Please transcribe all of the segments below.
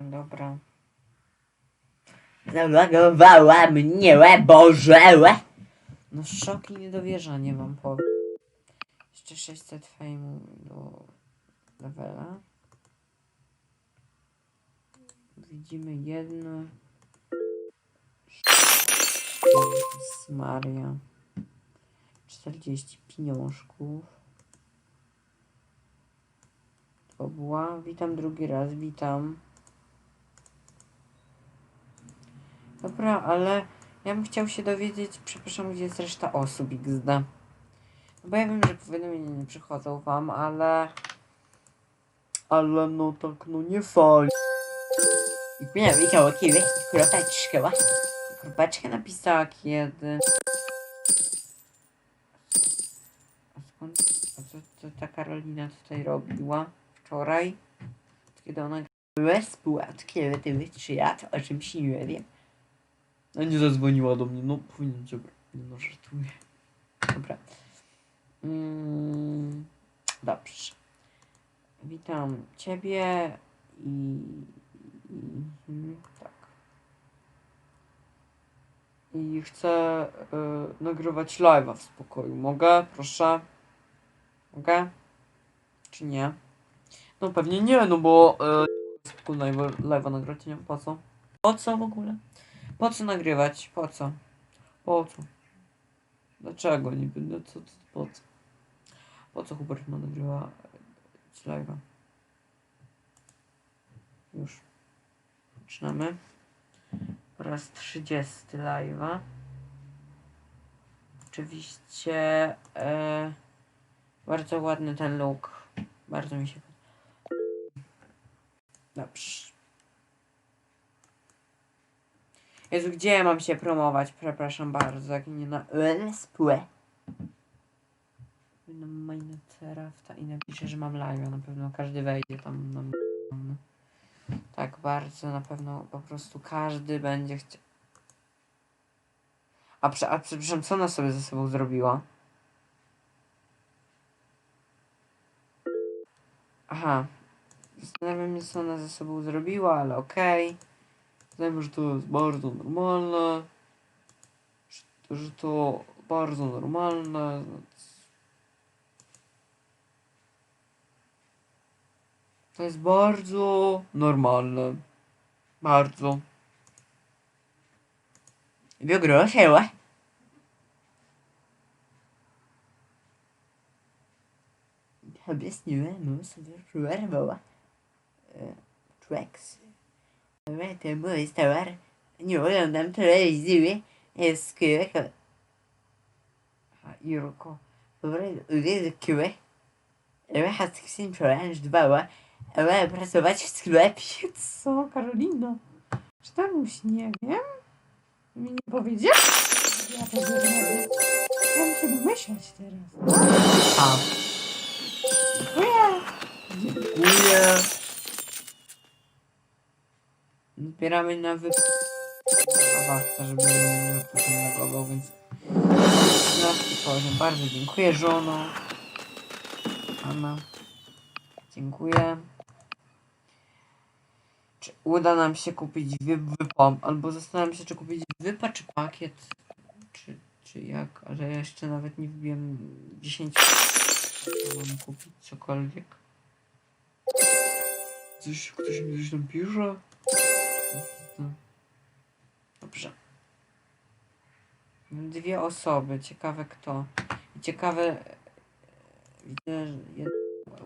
Dobra. Zalogowała mnie, łe Boże, łe. No szok i niedowierzanie wam powiem. Jeszcze 600 fejmu do levela. Widzimy jedno. Jezus Maria. 40 pieniążków. To była. Witam drugi raz, witam. Dobra, ale ja bym chciał się dowiedzieć, przepraszam, gdzie jest reszta osób XD. No bo ja wiem, że powiadomienia nie przychodzą wam, ale... Ale no tak, no nie fajnie. I nie widział kiedy kropeczkę, ła. Kropeczkę napisała kiedy. A skąd, a co, co ta Karolina tutaj robiła wczoraj? Kiedy ona bez płatki, ale ty to o czymś nie wiem. No nie zadzwoniła do mnie, no powinien dobra. No, żartuję. Dobra. Mm, dobrze. Witam Ciebie i, i mhm, tak. I chcę y, nagrywać live'a w spokoju. Mogę? Proszę? Mogę? Czy nie? No pewnie nie, no bo y, live'a nagrać, nie wiem po co. Po co w ogóle? Po co nagrywać? Po co? Po co? Dlaczego nie będę? Co, co, po co? Po co Hubert ma nagrywa live'a? Już. Zaczynamy. Po raz 30 live'a. Oczywiście e, bardzo ładny ten look. Bardzo mi się podoba. Dobrze. Jezu, gdzie ja mam się promować? Przepraszam bardzo, jak nie na LSPłe. Na Minecrafta i napiszę, że mam live, na pewno każdy wejdzie tam na Tak, bardzo na pewno po prostu każdy będzie chciał. A, prze, a przepraszam, co ona sobie ze sobą zrobiła? Aha. Zastanawiam się, co ona ze sobą zrobiła, ale okej. Wiem, że to jest bardzo normalne. Że, to bardzo normalne. To jest bardzo normalne. Bardzo. Wygroszyła. Objaśniłem sobie, że wyrwała. Tracks. Ale to mój towar. Nie oglądam telewizji. Jest skryłek. Jurko. Wyrykiły. Recha z Ksyn Przełęcz dbała. Ale pracować w sklepie. Co, Karolina? Czy tam już nie wiem? Mi nie powiedział? Ja to wiem. Ja muszę wymyślać teraz. A. Dziękuję. Dziękuję. Zbieramy na wy... Chcę, żeby nie nagował, więc... No, poziom. Bardzo dziękuję, żono. Anna. Dziękuję. Czy uda nam się kupić wypa, albo zastanawiam się, czy kupić wypa, czy pakiet, czy, czy jak, ale ja jeszcze nawet nie wbiłem 10 mam kupić cokolwiek. Coś, ktoś mi coś tam pisze? Dobrze. Dwie osoby, ciekawe kto. Ciekawe, e, widzę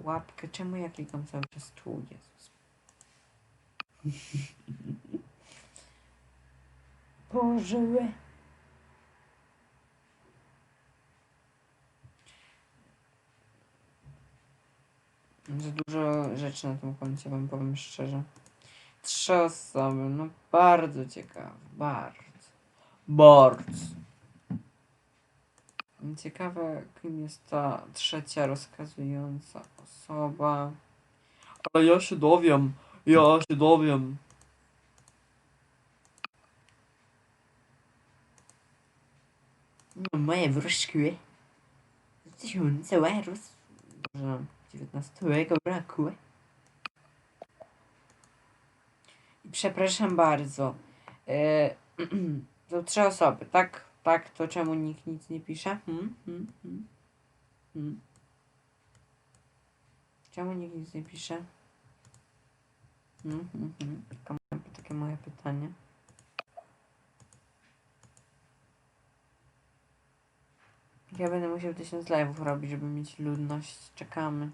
łapkę, czemu ja klikam cały czas tu, Jezus. Boże. Za dużo rzeczy na tym koncie, wam powiem szczerze. Trzy osoby, no bardzo ciekawe, bardzo. Bardzo. Ciekawe, kim jest ta trzecia rozkazująca osoba. Ale ja się dowiem, ja się dowiem. No, moje wróżki. Tysiące łerus. Boże, 19 roku Przepraszam bardzo. E, to trzy osoby, tak? Tak, to czemu nikt nic nie pisze? Hmm? Hmm? Hmm? Hmm? Czemu nikt nic nie pisze? Hmm? Hmm? Hmm? Takie moje pytanie. Ja będę musiał tysiąc live'ów robić, żeby mieć ludność. Czekamy.